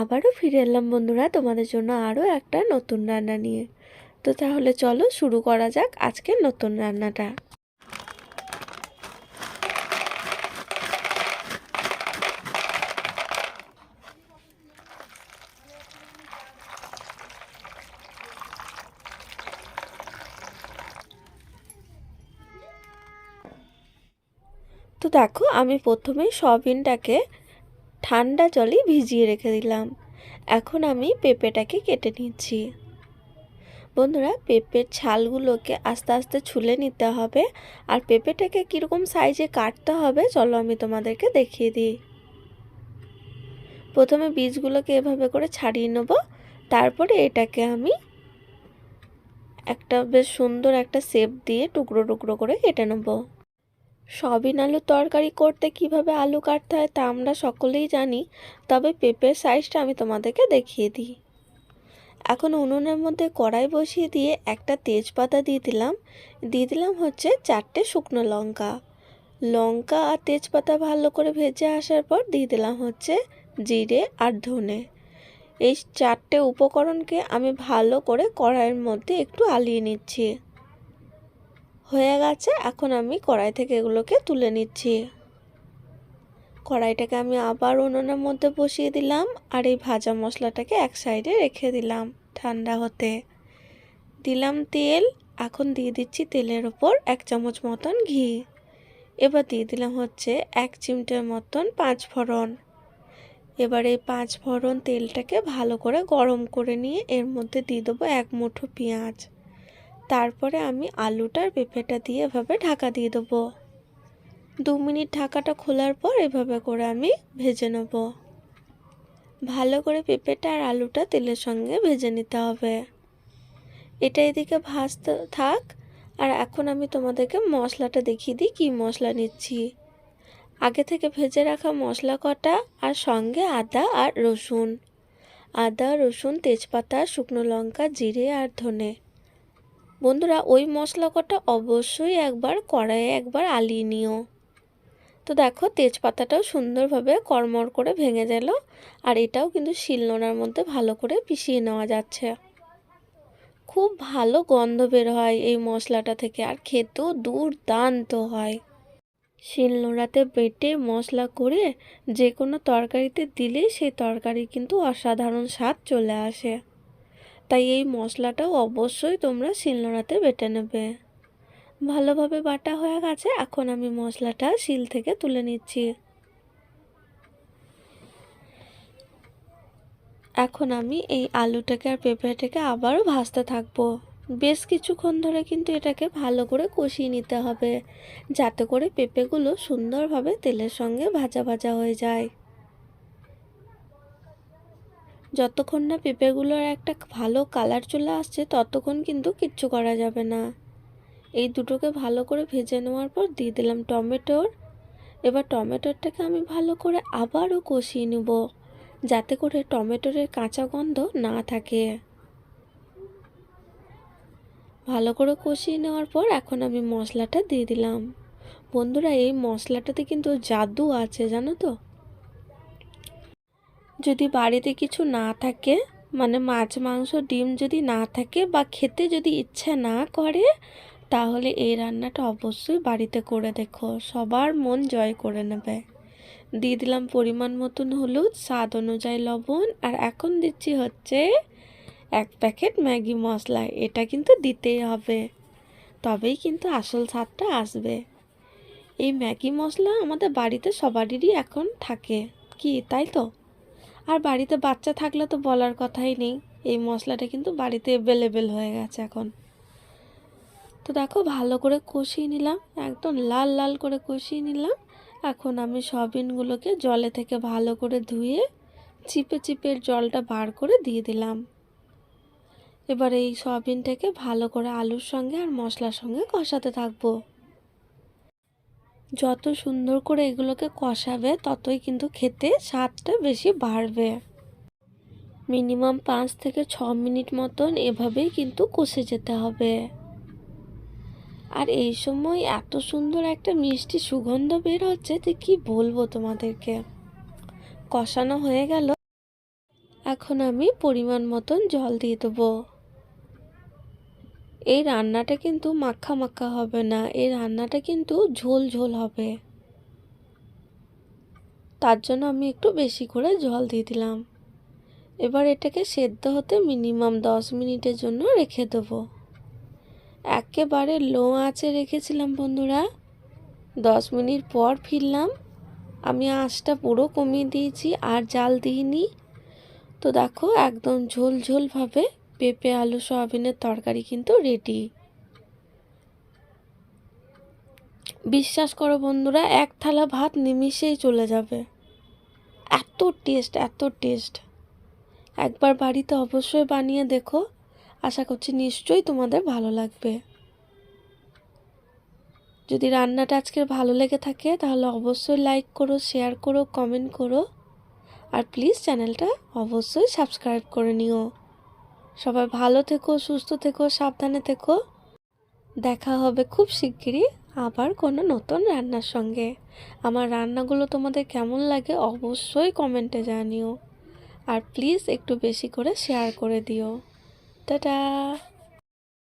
আবারও ফিরে এলাম বন্ধুরা তোমাদের জন্য আরও একটা নতুন রান্না নিয়ে। তো তাহলে চলো শুরু করা যাক আজকের নতুন রান্নাটা। তো দেখো আমি প্রথমেই সয়াবিনটাকে ঠান্ডা জলে ভিজিয়ে রেখে দিলাম। এখন আমি পেঁপেটাকে কেটে নিচ্ছি। বন্ধুরা, পেঁপের ছালগুলোকে আস্তে আস্তে ছুলে নিতে হবে। আর পেঁপেটাকে কীরকম সাইজে কাটতে হবে, চলো আমি তোমাদেরকে দেখিয়ে দিই। প্রথমে বীজগুলোকে এভাবে করে ছাড়িয়ে নেব। তারপরে এটাকে আমি একটা বেশ সুন্দর একটা শেপ দিয়ে টুকরো টুকরো করে কেটে নেব। সয়াবিন আলুর তরকারি করতে কীভাবে আলু কাটতে হয় তা আমরা সকলেই জানি, তবে পেঁপের সাইজটা আমি তোমাদেরকে দেখিয়ে দিই। এখন উনুনের মধ্যে কড়াই বসিয়ে দিয়ে একটা তেজপাতা দিয়ে দিলাম। দিয়ে দিলাম হচ্ছে চারটে শুকনো লঙ্কা। লঙ্কা আর তেজপাতা ভালো করে ভেজে আসার পর দিয়ে দিলাম হচ্ছে জিরে আর ধনে। এই চারটে উপকরণকে আমি ভালো করে কড়াইয়ের মধ্যে একটু আলিয়ে নিচ্ছি। হয়ে গেছে, এখন আমি কড়াই থেকে এগুলোকে তুলে নিচ্ছি। কড়াইটাকে আমি আবার উনুনের মধ্যে বসিয়ে দিলাম আর এই ভাজা মশলাটাকে এক সাইডে রেখে দিলাম ঠান্ডা হতে। দিলাম তেল, এখন দিয়ে দিচ্ছি তেলের ওপর এক চামচ মতন ঘি। এবার দিয়ে দিলাম হচ্ছে এক চিমটের মতন পাঁচ ফোড়ন। এবার এই পাঁচ ফোড়ন তেলটাকে ভালো করে গরম করে নিয়ে এর মধ্যে দিয়ে দেবো এক মুঠো পেঁয়াজ। তারপরে আমি আলুটার পেঁপেটা দিয়ে এভাবে ঢাকা দিয়ে দেবো। দু মিনিট ঢাকাটা খোলার পর এভাবে করে আমি ভেজে নেব। ভালো করে পেঁপেটা আর আলুটা তেলের সঙ্গে ভেজে নিতে হবে। এটা এদিকে ভাজতে থাক। আর এখন আমি তোমাদেরকে মশলাটা দেখিয়ে দিই, কী মশলা নিচ্ছি। আগে থেকে ভেজে রাখা মশলা কটা? আর সঙ্গে আদা আর রসুন। আদা, রসুন, তেজপাতা, শুকনো লঙ্কা, জিরে আর ধনে। বন্ধুরা, ওই মশলা কটা অবশ্যই একবার কড়াইয়ে একবার আলিয়ে নিও। তো দেখো, তেজপাতাটাও সুন্দরভাবে কড়মড় করে ভেঙে গেল, আর এটাও কিন্তু শিলনোড়ার মধ্যে ভালো করে পিষিয়ে নেওয়া যাচ্ছে। খুব ভালো গন্ধ বের হয় এই মশলাটা থেকে, আর খেতেও দুর্দান্ত হয়। শিলনোড়াতে বেটে মশলা করে যে কোনো তরকারিতে দিলে সেই তরকারি কিন্তু অসাধারণ স্বাদ চলে আসে। তাই এই মশলাটাও অবশ্যই তোমরা শিলনোড়াতে বেটে নেবে। ভালোভাবে বাটা হয়ে গেছে, এখন আমি মশলাটা শিল থেকে তুলে নিচ্ছি। এখন আমি এই আলুটাকে আর পেঁপেটাকে আবারও ভাজতে থাকব। বেশ কিছুক্ষণ ধরে কিন্তু এটাকে ভালো করে কষিয়ে নিতে হবে, যাতে করে পেঁপেগুলো সুন্দরভাবে তেলের সঙ্গে ভাজা ভাজা হয়ে যায়। যতক্ষণ না পেঁপেগুলোর একটা ভালো কালার চলে আসছে, ততক্ষণ কিন্তু কিচ্ছু করা যাবে না। এই দুটোকে ভালো করে ভেজে নেওয়ার পর দিয়ে দিলাম টমেটোর। এবার টমেটোরটাকে আমি ভালো করে আবারও কষিয়ে নেব, যাতে করে টমেটোরের কাঁচা গন্ধ না থাকে। ভালো করে কষিয়ে নেওয়ার পর এখন আমি মশলাটা দিয়ে দিলাম। বন্ধুরা, এই মশলাটাতে কিন্তু জাদু আছে, জানো তো? যদি বাড়িতে কিছু না থাকে মানে মাছ, মাংস, ডিম যদি না থাকে বা খেতে যদি ইচ্ছা না করে, তাহলে এই রান্নাটা অবশ্যই বাড়িতে করে দেখো। সবার মন জয় করে নেবে। দিয়ে দিলাম পরিমাণ মতন হলুদ, স্বাদ অনুযায়ী লবণ, আর এখন দিচ্ছি হচ্ছে এক প্যাকেট ম্যাগি মশলা। এটা কিন্তু দিতেই হবে। তবেই কিন্তু আসল স্বাদটা আসবে। এই ম্যাগি মশলা আমাদের বাড়িতে সবারই এখন থাকে। কি, তাই তো? আর বাড়িতে বাচ্চা থাকলে তো বলার কথাই নেই। এই মশলাটা কিন্তু বাড়িতে অ্যাভেলেবেল হয়ে গেছে এখন। তো দেখো, ভালো করে কষিয়ে নিলাম, একদম লাল লাল করে কষিয়ে নিলাম। এখন আমি সয়াবিনগুলোকে জলে থেকে ভালো করে ধুয়ে চিপে চিপের জলটা বার করে দিয়ে দিলাম। এবার এই সয়াবিনটাকে ভালো করে আলুর সঙ্গে আর মশলার সঙ্গে কষাতে থাকব। যত সুন্দর করে এগুলোকে কষাবে, ততই কিন্তু খেতে স্বাদটা বেশি বাড়বে। মিনিমাম পাঁচ থেকে ছ মিনিট মতন এভাবেই কিন্তু কষে যেতে হবে। আর এই সময় এত সুন্দর একটা মিষ্টি সুগন্ধ বের হচ্ছে যে কি বলব তোমাদেরকে। কষানো হয়ে গেল। এখন আমি পরিমাণ মতন জল দিয়ে দেবো। এই রান্নাটা কিন্তু মাখা মাখা হবে না, এই রান্নাটা কিন্তু ঝোল ঝোল হবে। তার জন্য আমি একটু বেশি করে জল দিয়ে দিলাম। এবার এটাকে সেদ্ধ হতে মিনিমাম দশ মিনিটের জন্য রেখে দেবো। একেবারে লো আঁচে রেখেছিলাম বন্ধুরা। দশ মিনিট পর ফিরলাম। আমি আঁচটা পুরো কমিয়ে দিয়েছি, আর জাল দিইনি। তো দেখো একদম ঝোল ঝোলভাবে পেঁপে, আলু, সয়াবিনের তরকারি কিন্তু রেডি বিশ্বাস করো বন্ধুরা, এক থালা ভাত নিমিষেই চলে যাবে। এত টেস্ট এত টেস্ট একবার বাড়িতে অবশ্যই বানিয়ে দেখো। আশা করছি নিশ্চয়ই তোমাদের ভালো লাগবে। যদি রান্নাটা আজকের ভালো লেগে থাকে, তাহলে অবশ্যই লাইক করো শেয়ার করো কমেন্ট করো। আর প্লিজ চ্যানেলটা অবশ্যই সাবস্ক্রাইব করে নিও। সবাই ভালো থেকো, সুস্থ থেকো, সাবধানে থেকো। দেখা হবে খুব শিগগিরই আবার কোনো নতুন রান্নার সঙ্গে। আমার রান্নাগুলো তোমাদের কেমন লাগে অবশ্যই কমেন্টে জানিও। আর প্লিজ একটু বেশি করে শেয়ার করে দিও। টাটা!